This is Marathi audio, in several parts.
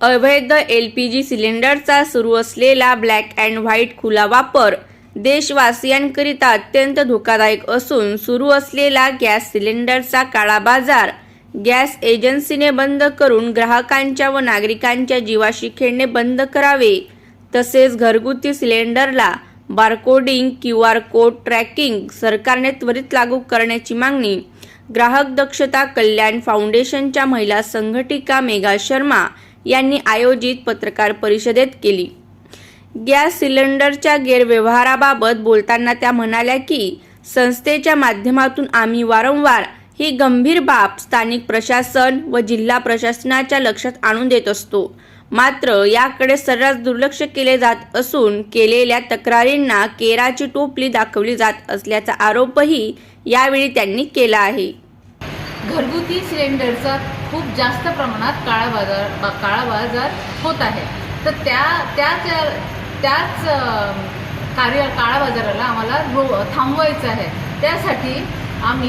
अवैध एल पी जी सिलेंडरचा सुरू असलेला ब्लॅक अँड व्हाईट खुला वापर देशवासियांकरिता अत्यंत धोकादायक असून सुरू असलेला गॅस सिलेंडरचा काळा बाजार गॅस एजन्सीने बंद करून ग्राहकांच्या व नागरिकांच्या जीवाशी खेळणे बंद करावे. तसेच घरगुती सिलेंडरला barcoding Q R code tracking सरकारने त्वरित लागू करण्याची मागणी. ग्राहक दक्षता कल्याण फाउंडेशनच्या महिला संघटिका मेघा शर्मा यांनी आयोजित पत्रकार परिषदेत केली. गॅस सिलेंडरच्या गैरव्यवहाराबाबत बोलताना त्या म्हणाल्या की संस्थेच्या माध्यमातून आम्ही वारंवार ही गंभीर बाब स्थानिक प्रशासन व जिल्हा प्रशासनाच्या लक्षात आणून देत असतो. मात्र याकडे सर्रास दुर्लक्ष केले जात असून केलेल्या तक्रारींना केराची टोपली दाखवली जात असल्याचा आरोपही यावेळी त्यांनी केला आहे. घरगुती सिलेंडरचा खूप जास्त प्रमाणात काळा बाजार बा- काळा बाजार होत आहे. तर त्या त्याच त्याच कार्य काळा बाजाराला आम्हाला रो थांबवायचं आहे. त्यासाठी आम्ही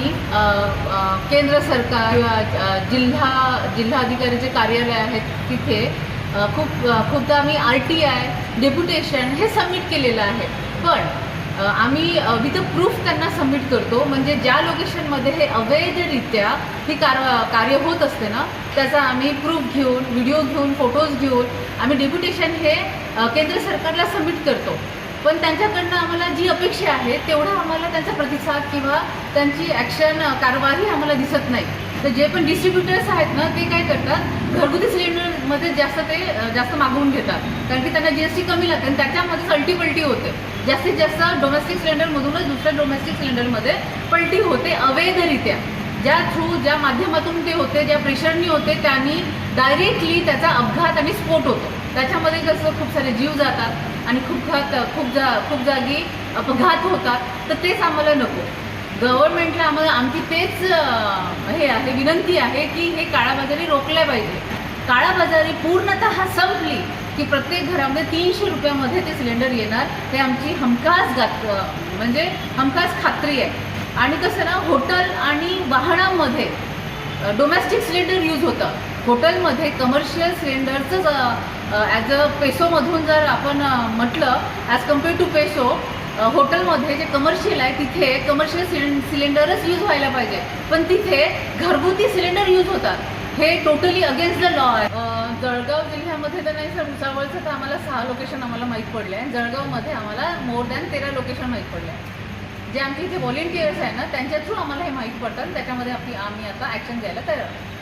केंद्र सरकार किंवा जिल्हाधिकारी जिल्हा जिल्हाधिकारीचे कार्यालय आहेत तिथे खूप खूपदा आम्ही आर टी आय डेप्युटेशन हे सबमिट केलेलं आहे. पण आम्ही विथ प्रूफ त्यांना सबमिट करतो. म्हणजे ज्या लोकेशनमध्ये हे अवैधरित्या ही कार कार्य होत असते ना त्याचा आम्ही प्रूफ घेऊन व्हिडिओ घेऊन फोटोज घेऊन आम्ही डेप्युटेशन हे केंद्र सरकारला सबमिट करतो. पण त्यांच्याकडनं आम्हाला जी अपेक्षा आहे तेवढा आम्हाला त्यांचा प्रतिसाद किंवा त्यांची ॲक्शन कारवाई आम्हाला दिसत नाही. तर जे पण डिस्ट्रीब्युटर्स आहेत ना ते काय करतात? घरगुती मध्ये जास्त ते जास्त मागवून घेतात. कारण की त्यांना जी एस टी कमी लागते आणि त्याच्यामध्ये अल्टी पलटी होते. जास्तीत जास्त डोमेस्टिक सिलेंडरमधूनच दुसऱ्या डोमेस्टिक सिलेंडरमध्ये पलटी होते अवैधरित्या. ज्या थ्रू ज्या माध्यमातून ते होते ज्या प्रेशरनी होते त्यांनी डायरेक्टली त्याचा अपघात आणि स्फोट होतो. त्याच्यामध्ये कसं खूप सारे जीव जातात आणि खूप घात खूप जा खूप जागी अपघात होतात. तर तेच आम्हाला नको. गव्हर्नमेंटला आम्हाला आमची तेच हे आहे विनंती आहे की हे काळाबाजारी रोखल्या पाहिजे. काळाबाजारी पूर्णतः संपली की प्रत्येक घरामध्ये तीनशे रुपयामध्ये ते सिलेंडर येणार. हे आमची हमखास गात म्हणजे हमखास खात्री आहे. आणि कसं ना हॉटेल आणि वाहनामध्ये डोमेस्टिक सिलेंडर यूज होतं. हॉटेलमध्ये कमर्शियल सिलेंडरचंच ॲज अ पेसोमधून जर आपण म्हटलं ॲज कंपेअर टू पेसो हॉटेलमध्ये जे कमर्शियल आहे तिथे कमर्शियल सिलें सिलेंडरच यूज व्हायला पाहिजे. पण तिथे घरगुती सिलेंडर यूज होतात. हे टोटली अगेन्स्ट द लॉ आहे. जळगाव जिल्ह्यामध्ये तर नाही सर. भुसावळचं तर आम्हाला सहा लोकेशन आम्हाला माहीत पडले आहे जळगावमध्ये आम्हाला मोर दॅन तेरा लोकेशन माहीत पडले आहे जे आमचे इथे व्हॉलेंटियर्स आहे ना त्यांच्या थ्रू आम्हाला हे माहीत पडतात. त्याच्यामध्ये आपली आम्ही आता ॲक्शन घ्यायला तयार आहोत.